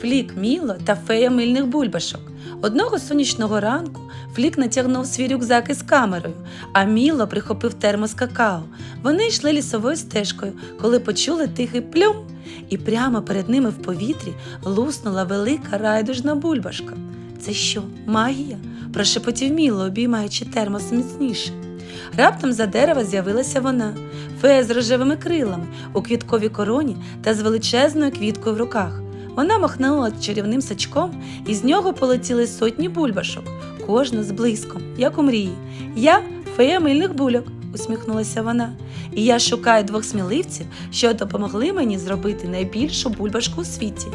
Флік Міло та фея мильних бульбашок. Одного сонячного ранку Флік натягнув свій рюкзак із камерою, а Міло прихопив термос какао. Вони йшли лісовою стежкою, коли почули тихий плюм, і прямо перед ними в повітрі луснула велика райдужна бульбашка. Це що, магія? прошепотів Міло, обіймаючи термос міцніше. Раптом за дерева з'явилася вона, фея з рожевими крилами у квітковій короні та з величезною квіткою в руках. Вона махнула чарівним сачком, і з нього полетіли сотні бульбашок, кожна з блиском, як у мрії. Я фея мильних бульок, усміхнулася вона. І я шукаю двох сміливців, що допомогли мені зробити найбільшу бульбашку у світі.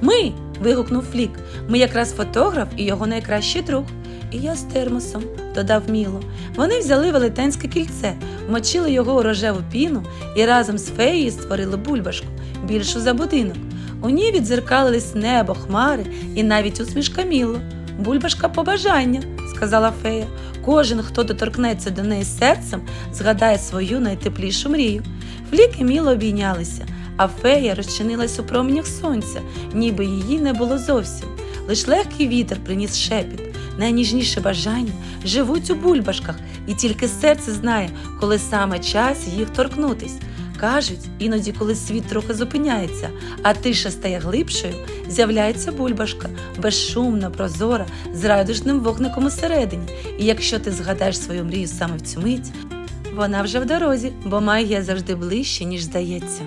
Ми. вигукнув Флік. Ми якраз фотограф і його найкращий друг. І я з термосом, додав Міло. Вони взяли велетенське кільце, вмочили його у рожеву піну і разом з феєю створили бульбашку, більшу за будинок. У ній відзеркалились небо, хмари і навіть усмішка Міло. Бульбашка побажання, сказала фея. Кожен, хто доторкнеться до неї серцем, згадає свою найтеплішу мрію. Флік і Міло обійнялися, а фея розчинилась у променях сонця, ніби її не було зовсім. Лиш легкий вітер приніс шепіт. Найніжніше бажання живуть у бульбашках, і тільки серце знає, коли саме час їх торкнутись. Кажуть, іноді, коли світ трохи зупиняється, а тиша стає глибшою, з'являється бульбашка, безшумна, прозора, з радужним вогником усередині. І якщо ти згадаєш свою мрію саме в цю мить, вона вже в дорозі, бо магія завжди ближче, ніж здається.